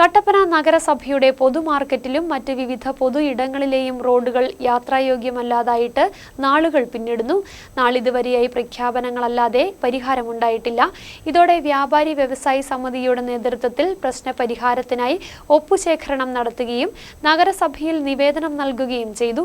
കട്ടപ്പന നഗരസഭയുടെ പൊതുമാർക്കറ്റിലും മറ്റ് വിവിധ പൊതു ഇടങ്ങളിലെയും റോഡുകൾ യാത്രായോഗ്യമല്ലാതായിട്ട് നാളുകൾ പിന്നിടുന്നു. നാളിതുവരെയായി പ്രഖ്യാപനങ്ങളല്ലാതെ പരിഹാരമുണ്ടായിട്ടില്ല. ഇതോടെ വ്യാപാരി വ്യവസായി സമിതിയുടെ നേതൃത്വത്തിൽ പ്രശ്നപരിഹാരത്തിനായി ഒപ്പുശേഖരണം നടത്തുകയും നഗരസഭയിൽ നിവേദനം നൽകുകയും ചെയ്തു.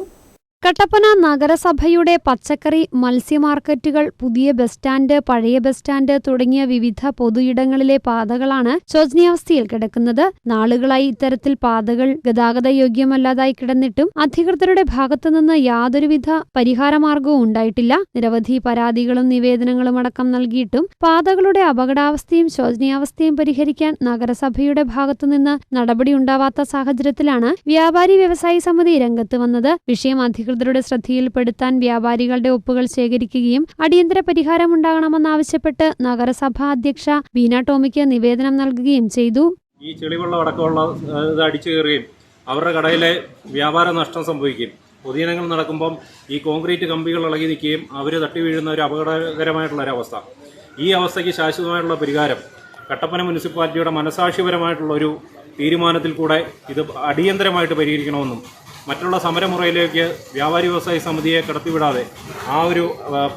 കട്ടപ്പന നഗരസഭയുടെ പച്ചക്കറി മത്സ്യമാർക്കറ്റുകൾ പുതിയ ബസ് സ്റ്റാൻഡ് പഴയ ബസ് സ്റ്റാൻഡ് തുടങ്ങിയ വിവിധ പൊതുയിടങ്ങളിലെ പാതകളാണ് ശോചനീയാവസ്ഥയിൽ കിടക്കുന്നത്. നാളുകളായി ഇത്തരത്തിൽ പാതകൾ ഗതാഗത യോഗ്യമല്ലാതായി കിടന്നിട്ടും അധികൃതരുടെ ഭാഗത്തുനിന്ന് യാതൊരുവിധ പരിഹാരമാർഗവും ഉണ്ടായിട്ടില്ല. നിരവധി പരാതികളും നിവേദനങ്ങളും അടക്കം നൽകിയിട്ടും പാതകളുടെ അപകടാവസ്ഥയും ശോചനീയാവസ്ഥയും പരിഹരിക്കാൻ നഗരസഭയുടെ ഭാഗത്തുനിന്ന് നടപടിയുണ്ടാവാത്ത സാഹചര്യത്തിലാണ് വ്യാപാരി വ്യവസായി സമിതി രംഗത്ത് വന്നത്. വിഷയം അധികൃതരുടെ ശ്രദ്ധയിൽപ്പെടുത്താൻ വ്യാപാരികളുടെ ഒപ്പുകൾ ശേഖരിക്കുകയും അടിയന്തര പരിഹാരം ഉണ്ടാകണമെന്നാവശ്യപ്പെട്ട് നഗരസഭാ അധ്യക്ഷ ബീന ടോമിക്ക് നിവേദനം നൽകുകയും ചെയ്തു. ഈ ചെളിവെള്ളം അടക്കമുള്ള ഇത് അടിച്ചു കയറുകയും അവരുടെ കടയിലെ വ്യാപാര നഷ്ടം സംഭവിക്കും പൊതുജനങ്ങൾ നടക്കുമ്പം ഈ കോൺക്രീറ്റ് കമ്പികൾ ഇളകി നിൽക്കുകയും അവർ തട്ടി വീഴുന്ന ഒരു അപകടകരമായിട്ടുള്ള ഒരു അവസ്ഥ. ഈ അവസ്ഥയ്ക്ക് ശാശ്വതമായിട്ടുള്ള പരിഹാരം കട്ടപ്പന മുനിസിപ്പാലിറ്റിയുടെ മനസാക്ഷിപരമായിട്ടുള്ള ഒരു തീരുമാനത്തിൽ കൂടെ ഇത് അടിയന്തരമായിട്ട് പരിഹരിക്കണമെന്നും മറ്റുള്ള സമരമുറയിലേക്ക് വ്യാപാരി വ്യവസായ സമിതിയെ കടത്തിവിടാതെ ആ ഒരു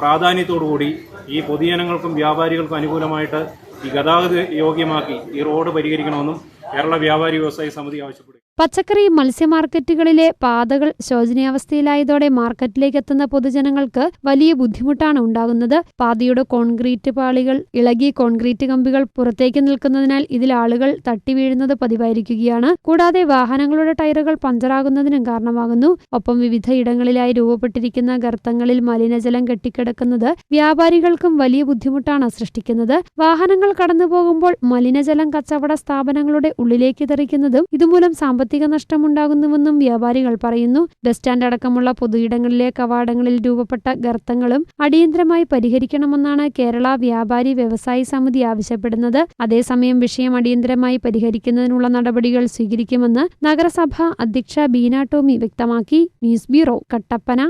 പ്രാധാന്യത്തോടുകൂടി ഈ പൊതുജനങ്ങൾക്കും വ്യാപാരികൾക്കും അനുകൂലമായിട്ട് ഈ ഗതാഗത യോഗ്യമാക്കി ഈ റോഡ് പരിഹരിക്കണമെന്നും കേരള വ്യാപാരി വ്യവസായി സമിതി ആവശ്യപ്പെടും പച്ചക്കറി മത്സ്യ മാർക്കറ്റുകളിലെ പാതകൾ ശോചനീയാവസ്ഥയിലായതോടെ മാർക്കറ്റിലേക്ക് എത്തുന്ന പൊതുജനങ്ങൾക്ക് വലിയ ബുദ്ധിമുട്ടാണ് ഉണ്ടാകുന്നത്. പാതയുടെ കോൺക്രീറ്റ് പാളികൾ ഇളകി കോൺക്രീറ്റ് കമ്പികൾ പുറത്തേക്ക് നിൽക്കുന്നതിനാൽ ഇതിൽ ആളുകൾ തട്ടി വീഴുന്നത് പതിവായിരിക്കുകയാണ്. കൂടാതെ വാഹനങ്ങളുടെ ടയറുകൾ പഞ്ചറാകുന്നതിനും കാരണമാകുന്നു. ഒപ്പം വിവിധ ഇടങ്ങളിലായി രൂപപ്പെട്ടിരിക്കുന്ന ഗർത്തങ്ങളിൽ മലിനജലം കെട്ടിക്കിടക്കുന്നത് വ്യാപാരികൾക്കും വലിയ ബുദ്ധിമുട്ടാണ് സൃഷ്ടിക്കുന്നത്. വാഹനങ്ങൾ കടന്നുപോകുമ്പോൾ മലിനജലം കച്ചവട സ്ഥാപനങ്ങളുടെ ഉള്ളിലേക്ക് തെറിക്കുന്നതും ഇതുമൂലം സാമ്പത്തിക നഷ്ടമുണ്ടാകുന്നുവെന്നും വ്യാപാരികൾ പറയുന്നു. ബസ് സ്റ്റാൻഡ് അടക്കമുള്ള പൊതുയിടങ്ങളിലെ കവാടങ്ങളിൽ രൂപപ്പെട്ട ഗർത്തങ്ങളും അടിയന്തരമായി പരിഹരിക്കണമെന്നാണ് കേരള വ്യാപാരി വ്യവസായി സമിതി ആവശ്യപ്പെടുന്നത്. അതേസമയം വിഷയം അടിയന്തരമായി പരിഹരിക്കുന്നതിനുള്ള നടപടികൾ സ്വീകരിക്കുമെന്ന് നഗരസഭ അധ്യക്ഷ ബീന ടോമി വ്യക്തമാക്കി. News bureau Kattappana.